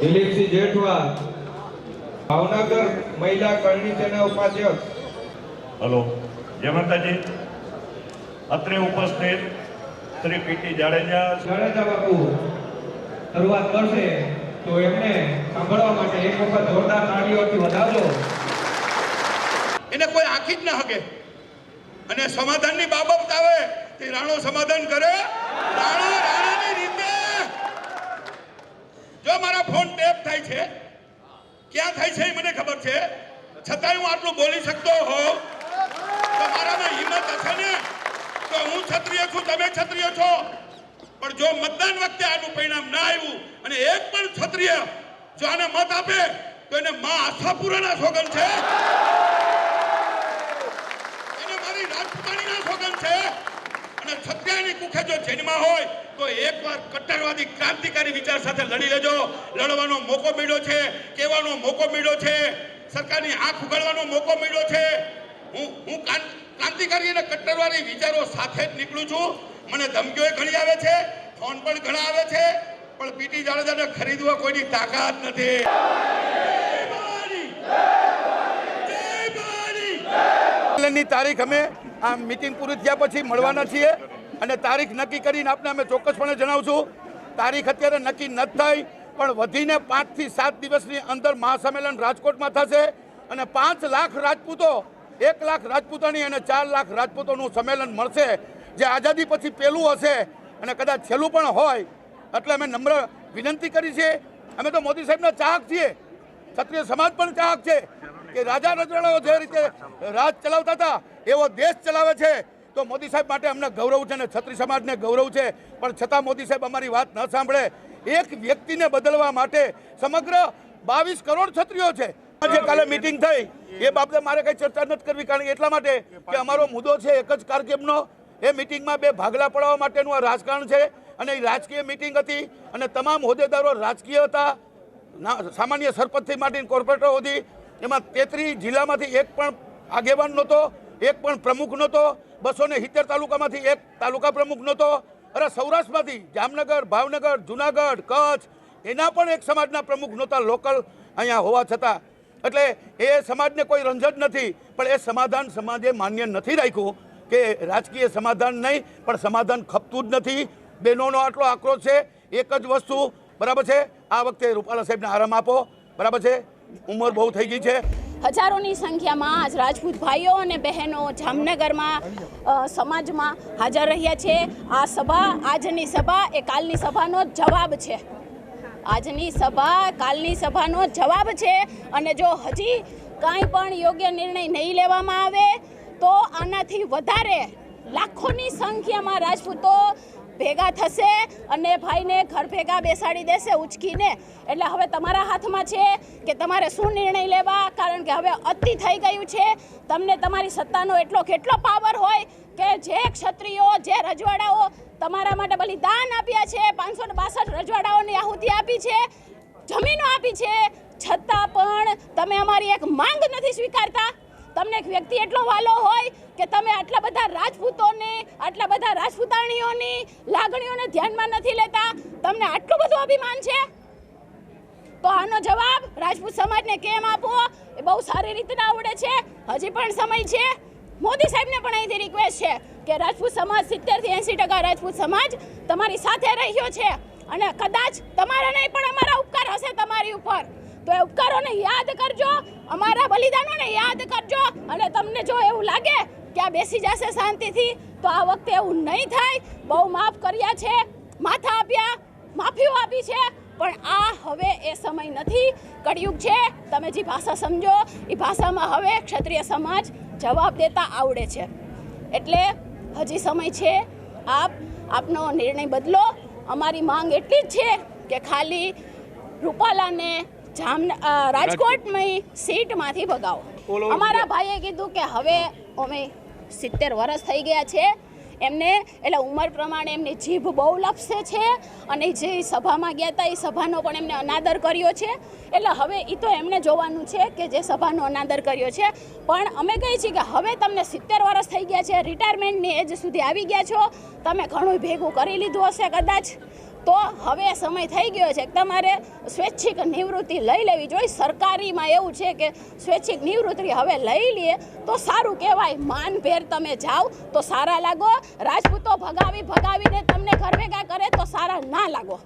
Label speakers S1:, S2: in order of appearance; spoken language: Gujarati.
S1: દિલીપસિંહ જેઠવા ભાવનગર મહિલા કરણી સેના ઉપાધ્યક્ષ.
S2: હલો જય માતાજી. અત્રે ઉપસ્થિત શ્રી પીટી જાડેજા
S1: જાડેજા બાપુ શરૂઆત કરશે. તો એમને સાંભળવા માટે એક વખત જોરદાર તાળીઓથી વધારજો
S3: એને કોઈ આંખી જ ના હકે અને સમાધાનની બાબત આવે તે રાણો સમાધાન કરે. રાણો રાણાની રીતે જો મારા ફોન ટેપ થાય છે ક્યાં થાય છે એ મને ખબર છે. છતાંય હું આટલું બોલી શકતો હોઉં. તો મારામાં હિંમત હશે ને? તો હું ક્ષત્રિય છું, તમે ક્ષત્રિય છો. પણ જો મતદાન વખતે આનું પરિણામ ના આવ્યું અને એક પણ ક્ષત્રિય જો આને મત આપે, તો એને મા આશાપુરાના સોગન છે. ક્ષત્રિયની કુખે જો જન્મ હોય, તો એકવાર કટ્ટરવાદી ક્રાંતિકારી વિચાર સાથે લડી લેજો. લડવાનો મોકો મળ્યો છે, કહેવાનો મોકો મળ્યો છે, સરકારની આંખ ઉગાડવાનો મોકો મળ્યો છે. હું હું ક્રાંત- ક્રાંતિકારી અને કટ્ટરવાદી વિચારો સાથે જ નીકળું છું. મને ધમકીઓ ઘણી આવે છે, ફોન પણ ઘણા આવે છે, પણ પીટી જાડેજાને ખરીદવા કોઈની તાકાત નથી!
S4: ની તારીખ અમે આ મિટિંગ પૂરી થયા પછી મળવાના છીએ. અને તારીખ નક્કી કરીને આપને અમે ચોક્કસપણે જણાવશું. તારીખ અત્યારે નક્કી ન થાય પણ વધીને પાંચથી સાત દિવસની અંદર મહાસંમેલન રાજકોટમાં થશે અને પાંચ લાખ રાજપૂતો, એક લાખ રાજપૂતોની અને ચાર લાખ રાજપૂતોનું સંમેલન મળશે, જે આઝાદી પછી પહેલું હશે અને કદાચ છેલ્લું પણ હોય. એટલે અમે નમ્ર વિનંતી કરી છે. અમે તો મોદી સાહેબના ચાહક છીએ. ક્ષત્રિય સમાજ પણ ચાહક છે કે રાજા રજવાડાઓ જે રીતે રાજ ચલાવતા હતા, એવો દેશ ચલાવે છે. તો મોદી સાહેબ માટે અમને ગૌરવ છે અને છત્રી સમાજને ગૌરવ છે. પણ છતાં મોદી સાહેબ અમારી વાત ન સાંભળે. એક વ્યક્તિને બદલવા માટે સમગ્ર બાવીસ કરોડ છત્રીઓ છે. આજે કાલે મિટિંગ થઈ. એ બાબતે મારે કઈ ચર્ચા નથી કરવી કારણ કે એટલા માટે કે અમારો મુદ્દો છે એક જ કાર્યક્રમનો એ મિટિંગમાં બે ભાગલા પડાવવા માટેનું આ રાજકારણ છે. અને એ રાજકીય મિટિંગ હતી અને તમામ હોદ્દેદારો રાજકીય હતા. સામાન્ય સરપંચથી માંડીને કોર્પોરેટર સુધી. એમાં તેત્રીસ જિલ્લામાંથી એક પણ આગેવાન નહોતો, એક પણ પ્રમુખ નહોતો. બસો ને સિત્તેર તાલુકામાંથી એક તાલુકા પ્રમુખ નહોતો. અરે સૌરાષ્ટ્રમાંથી જામનગર, ભાવનગર, જુનાગઢ, કચ્છ, એના પણ એક સમાજના પ્રમુખ નહોતા લોકલ અહીંયા હોવા છતાં. એટલે એ સમાજને કોઈ રંજન નથી, પણ એ સમાધાન સમાજે માન્ય નથી રાખ્યું કે રાજકીય સમાધાન નહીં, પણ સમાધાન ખપતું જ નથી. બહેનોનો આટલો આક્રોશ છે, એક જ વસ્તુ, બરાબર છે? આ વખતે રૂપાલા સાહેબને આરામ આપો, બરાબર છે? ઉંમર બહુ થઈ ગઈ છે.
S5: હજારોની સંખ્યામાં આજ રાજપૂત ભાઈઓ અને બહેનો જામનગરમાં સમાજમાં હાજર રહ્યા છે. આ સભા, આજની સભા એ કાલની સભાનો જવાબ છે. આજની સભા, કાલની સભાનો જવાબ છે. અને જો હજી કાંઈ પણ યોગ્ય નિર્ણય નહીં લેવામાં આવે, તો આનાથી વધારે લાખોની સંખ્યામાં રાજપૂતો ભેગા થશે અને ભાઈને ઘર ભેગા બેસાડી દેશે ઉચકીને. એટલે હવે તમારા હાથમાં છે કે તમારે શું નિર્ણય લેવા? કારણ કે હવે અતિ થઈ ગયું છે. તમને તમારી સત્તાનો એટલો કેટલો પાવર હોય કે જે ક્ષત્રિયો, જે રજવાડાઓ તમારા માટે બલિદાન આપ્યા છે, પાંચસો ને બાસઠ રજવાડાઓની આહુતિ આપી છે, જમીનો આપી છે. છતાં પણ તમે અમારી એક માંગ નથી સ્વીકારતા. તમને એક વ્યક્તિ એટલો વાલો હોય કે તમે આટલા બધા રાજપૂતોની, આટલા બધા રાજપૂતાણીઓની લાગણીઓને ધ્યાનમાં નથી લેતા, તમને આટલું બધું અભિમાન છે? તો આનો જવાબ રાજપૂત સમાજને કેમ આપવો એ બહુ સારી રીતના આવડે છે. હજી પણ સમય છે. મોદી સાહેબને પણ અહીંથી રિક્વેસ્ટ છે કે રાજપૂત સમાજ સિત્તેરથી એંસી ટકા રાજપૂત સમાજ તમારી સાથે રહ્યો છે. અને કદાચ તમારા નહીં, પણ અમારા ઉપકાર હશે તમારી ઉપર. તો એ ઉપકારોને યાદ કરજો. અમારા બલિદાનોને યાદ કરજો. અને તમને જો એવું લાગે કે આ બેસી જશે શાંતિથી, તો આ વખતે એવું નહીં થાય. બહુ માફ કર્યા છે. માથા આપ્યા, માફીઓ આપી છે. પણ આ હવે એ સમય નથી. કળિયુગ છે. તમે જે ભાષા સમજો, એ ભાષામાં હવે ક્ષત્રિય સમાજ જવાબ દેતા આવડે છે. એટલે હજી સમય છે. આપ, આપનો નિર્ણય બદલો. અમારી માંગ એટલી જ છે કે ખાલી રૂપાલાને જામ રાજકોટની સીટમાંથી ભગાવો. અમારા ભાઈએ કીધું કે હવે અમે સિત્તેર વર્ષ થઈ ગયા છે. એમને એટલે ઉંમર પ્રમાણે એમની જીભ બહુ લપસે છે અને જે સભામાં ગયા હતા એ સભાનો પણ એમને અનાદર કર્યો છે. એટલે હવે એ તો એમને જોવાનું છે કે જે સભાનો અનાદર કર્યો છે. પણ અમે કહીએ છીએ કે હવે તમને સિત્તેર વર્ષ થઈ ગયા છે રિટાયરમેન્ટની એજ સુધી આવી ગયા છો. તમે ઘણું ભેગું કરી લીધું હશે કદાચ. તો હવે સમય થઈ ગયો છે. તમારે સ્વૈચ્છિક નિવૃત્તિ લઈ લેવી જોઈએ. સરકારીમાં એવું છે કે સ્વૈચ્છિક નિવૃત્તિ હવે લઈ લઈએ તો સારું કહેવાય. માનભેર તમે જાઓ તો સારા લાગો. રાજપૂતો ભગાવી ભગાવીને તમને ઘર ભેગા કરે તો સારા ના લાગો.